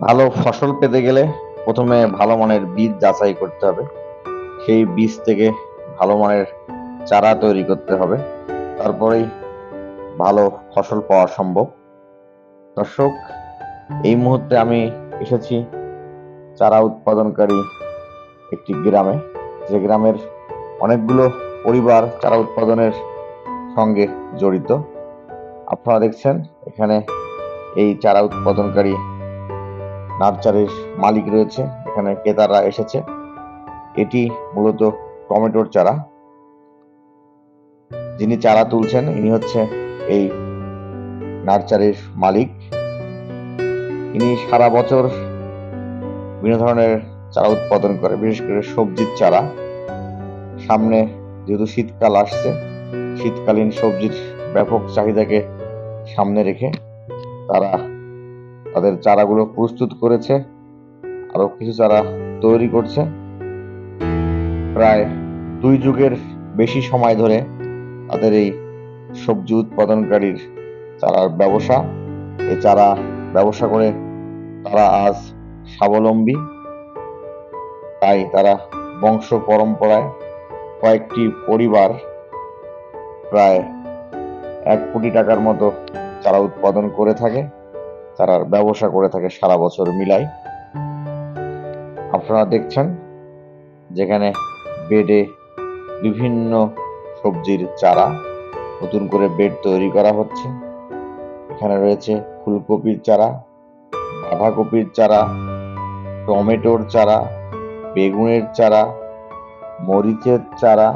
ভালো ফসল পেতে গেলে প্রথমে ভালো মানের বীজ যাচাই করতে হবে। সেই বীজ থেকে ভালো মানের চারা তৈরি করতে হবে। তারপরেই ভালো ফসল পাওয়া সম্ভব। দর্শক, এই মুহূর্তে আমি এসেছি চারা উৎপাদনকারী একটি গ্রামে। যে গ্রামের অনেকগুলো পরিবার চারা উৎপাদনের সঙ্গে জড়িত। আপনারা দেখছেন, এখানে এই চারা উৎপাদনকারী নার্সারির মালিক রয়েছে, এখানে ক্রেতারা এসেছে। এটি মূলত টমেটোর চারা। যিনি চারা তুলছেন, ইনি হচ্ছে এই নার্সারির মালিক। ইনি সারা বছর বিভিন্ন ধরনের চারা উৎপাদন করে, বিশেষ করে সবজির চারা। সামনে যেহেতু শীতকাল আসছে, শীতকালীন সবজির ব্যাপক চাহিদাকে সামনে রেখে তারা তাদের চারাগুলো প্রস্তুত করেছে আরও কিছু চারা তৈরি করছে। প্রায় দুই যুগের বেশি সময় ধরে তাদের এই সবজি উৎপাদনকারীর চারার ব্যবসা এই চারা ব্যবসা করে তারা আজ স্বাবলম্বী। তাই তারা বংশ পরম্পরায় কয়েকটি পরিবার, প্রায় এক কোটি টাকার মতো চারা উৎপাদন করে থাকে। চারার ব্যবসা করে থাকে সারা বছর মিলাই। আপনারা দেখছেন যেখানে বেডে বিভিন্ন সবজির চারা নতুন করে বেড তৈরি করা হচ্ছে। এখানে রয়েছে ফুলকপির চারা, বাঁধাকপির চারা, টমেটোর চারা, বেগুনের চারা, মরিচের চারা,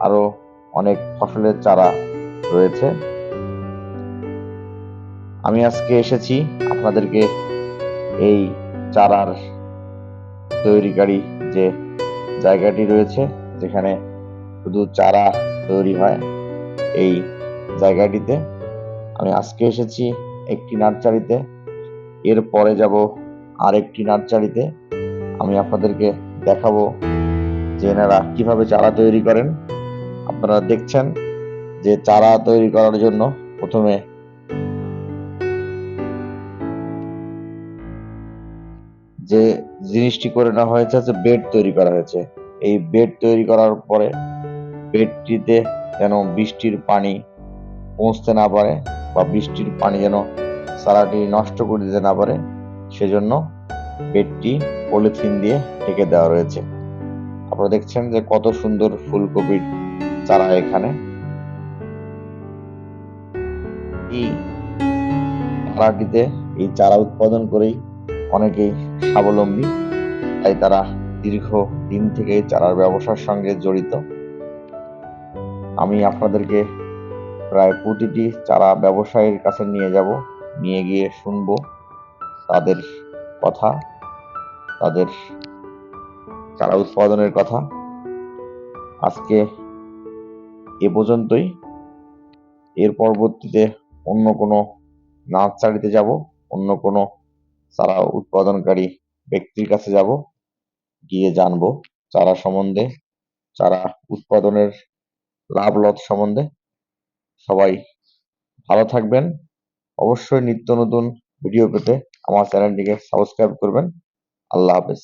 আরও অনেক ফসলের চারা রয়েছে। আমি আজকে এসেছি আপনাদেরকে এই চারার তৈরিকারী যে জায়গাটি রয়েছে, যেখানে শুধু চারা তৈরি হয় এই জায়গাটিতে। আমি আজকে এসেছি একটি নার্সারিতে এর পরে যাব আরেকটি নার্সারিতে। আমি আপনাদেরকে দেখাবো যে এনারা কীভাবে চারা তৈরি করেন। আপনারা দেখছেন যে চারা তৈরি করার জন্য প্রথমে যে জিনিসটি করে নেওয়া হয়েছে হচ্ছে বেড তৈরি করা হয়েছে। এই বেড তৈরি করার পরে বেডটিতে যেন বৃষ্টির পানি পৌঁছতে না পারে বা বৃষ্টির পানি যেন সারাটি নষ্ট করে দিতে না পারে, সেজন্য বেডটি পলিথিন দিয়ে ঢেকে দেওয়া রয়েছে। আপনারা দেখছেন যে কত সুন্দর ফুলকপির চারা এখানে। এই চারাটিতে, এই চারা উৎপাদন করেই অনেকেই স্বাবলম্বী, তাই তারা দীর্ঘ দিন থেকে চারার ব্যবসার সঙ্গে জড়িত। আমি আপনাদেরকে প্রায় প্রতিটি চারা ব্যবসায়ীর কাছে নিয়ে যাব, নিয়ে গিয়ে শুনব তাদের কথা, তাদের চারা উৎপাদনের কথা। আজকে এ পর্যন্তই। এর পরবর্তীতে অন্য কোনো নার্সারিতে যাব, অন্য কোনো চারা উৎপাদনকারী ব্যক্তির কাছে যাব, গিয়ে জানব চারা সম্বন্ধে, চারা উৎপাদনের লাভ লস সম্বন্ধে। সবাই ভালো থাকবেন। অবশ্যই নিত্য নতুন ভিডিও পেতে আমার চ্যানেলটিকে সাবস্ক্রাইব করবেন। আল্লাহ হাফেজ।